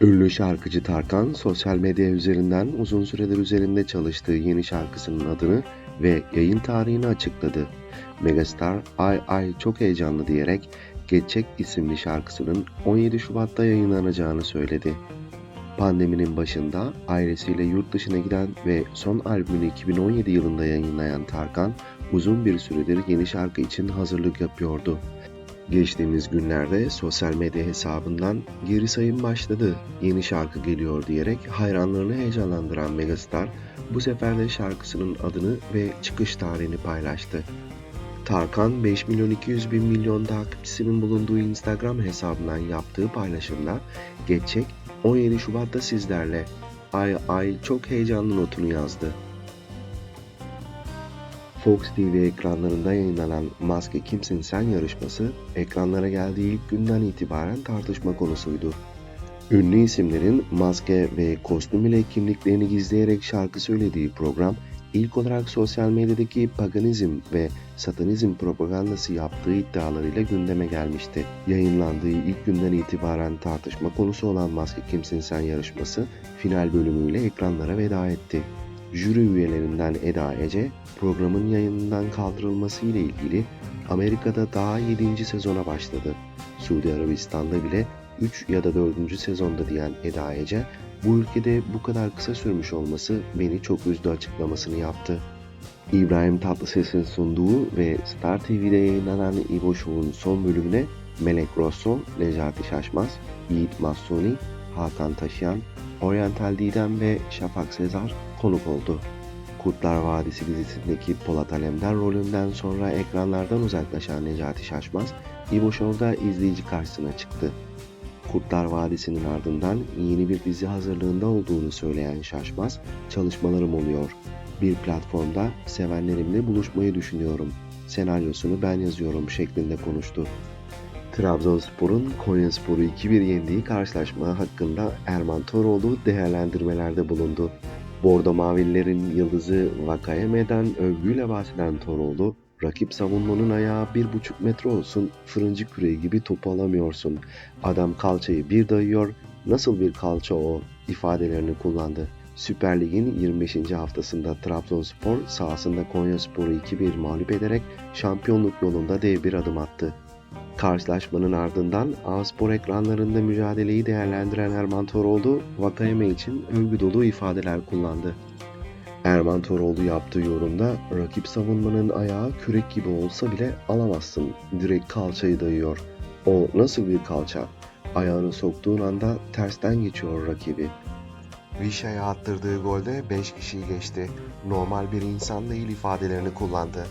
Ünlü şarkıcı Tarkan, sosyal medya üzerinden uzun süredir üzerinde çalıştığı yeni şarkısının adını ve yayın tarihini açıkladı. Megastar, Ay Ay çok heyecanlı diyerek Geçecek isimli şarkısının 17 Şubat'ta yayınlanacağını söyledi. Pandeminin başında ailesiyle yurt dışına giden ve son albümünü 2017 yılında yayınlayan Tarkan, uzun bir süredir yeni şarkı için hazırlık yapıyordu. Geçtiğimiz günlerde sosyal medya hesabından geri sayım başladı, yeni şarkı geliyor diyerek hayranlarını heyecanlandıran Megastar, bu sefer de şarkısının adını ve çıkış tarihini paylaştı. Tarkan 5 milyon 200 bin milyon takipçisinin bulunduğu Instagram hesabından yaptığı paylaşımda geçecek 17 Şubat'ta sizlerle ay ay çok heyecanlı notunu yazdı. Fox TV ekranlarında yayınlanan Maske Kimsin Sen yarışması ekranlara geldiği ilk günden itibaren tartışma konusuydu. Ünlü isimlerin maske ve kostüm ile kimliklerini gizleyerek şarkı söylediği program ilk olarak sosyal medyadaki paganizm ve satanizm propagandası yaptığı iddialarıyla gündeme gelmişti. Yayınlandığı ilk günden itibaren tartışma konusu olan Maske Kimsin Sen yarışması final bölümüyle ekranlara veda etti. Jüri üyelerinden Eda Ece, programın yayınından kaldırılması ile ilgili Amerika'da daha 7. sezona başladı. Suudi Arabistan'da bile 3 ya da 4. sezonda diyen Eda Ece, bu ülkede bu kadar kısa sürmüş olması beni çok üzdü açıklamasını yaptı. İbrahim Tatlıses'in sunduğu ve Star TV'de yayınlanan İbo Show'un son bölümüne Melek Rosso, Necati Şaşmaz, Yiğit Mahsuni, Hakan Taşıyan, Oriental Didem ve Şafak Sezar konuk oldu. Kurtlar Vadisi dizisindeki Polat Alemdar rolünden sonra ekranlardan uzaklaşan Necati Şaşmaz, İbo Show'da izleyici karşısına çıktı. Kurtlar Vadisi'nin ardından yeni bir dizi hazırlığında olduğunu söyleyen Şaşmaz, çalışmalarım oluyor. Bir platformda sevenlerimle buluşmayı düşünüyorum. Senaryosunu ben yazıyorum şeklinde konuştu. Trabzonspor'un Konyaspor'u 2-1 yendiği karşılaşma hakkında Erman Toroğlu değerlendirmelerde bulundu. Bordo Mavililerin yıldızı Vakayeme'den övgüyle bahseden Toroğlu, rakip savunmanın ayağı 1,5 metre olsun fırıncı küreği gibi topu alamıyorsun. Adam kalçayı bir dayıyor, nasıl bir kalça o ifadelerini kullandı. Süper Lig'in 25. haftasında Trabzonspor sahasında Konyaspor'u 2-1 mağlup ederek şampiyonluk yolunda dev bir adım attı. Karşılaşmanın ardından A-Spor ekranlarında mücadeleyi değerlendiren Erman Toroğlu, Vakayeme için övgü dolu ifadeler kullandı. Erman Toroğlu yaptığı yorumda rakip savunmanın ayağı kürek gibi olsa bile alamazsın. Direkt kalçayı dayıyor. O nasıl bir kalça? Ayağını soktuğun anda tersten geçiyor rakibi. Vişa'ya attırdığı golde 5 kişiyi geçti. Normal bir insan değil ifadelerini kullandı.